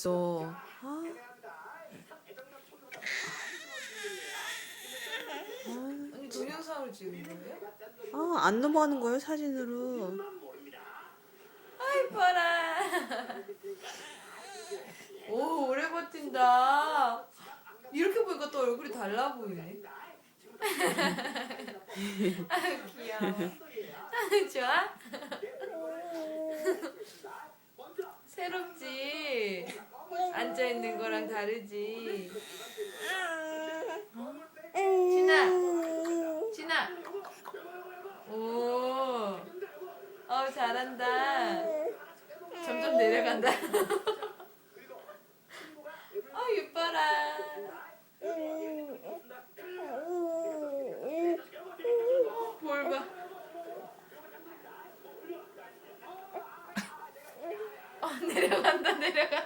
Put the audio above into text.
있어. 아, 아니 동영상을 찍은 거예요? 아, 안 넘어가는 거예요, 사진으로. 아이 봐라. 오 오래 버틴다. 이렇게 보니까 또 얼굴이 달라 보이네. 아 귀여워. 아, 좋아? 앉아 있는 거랑 다르지. 진아, 진아. 오, 어 잘한다. 점점 내려간다. 아 어, 이뻐라. 볼 봐. 어, 내려간다 내려간다.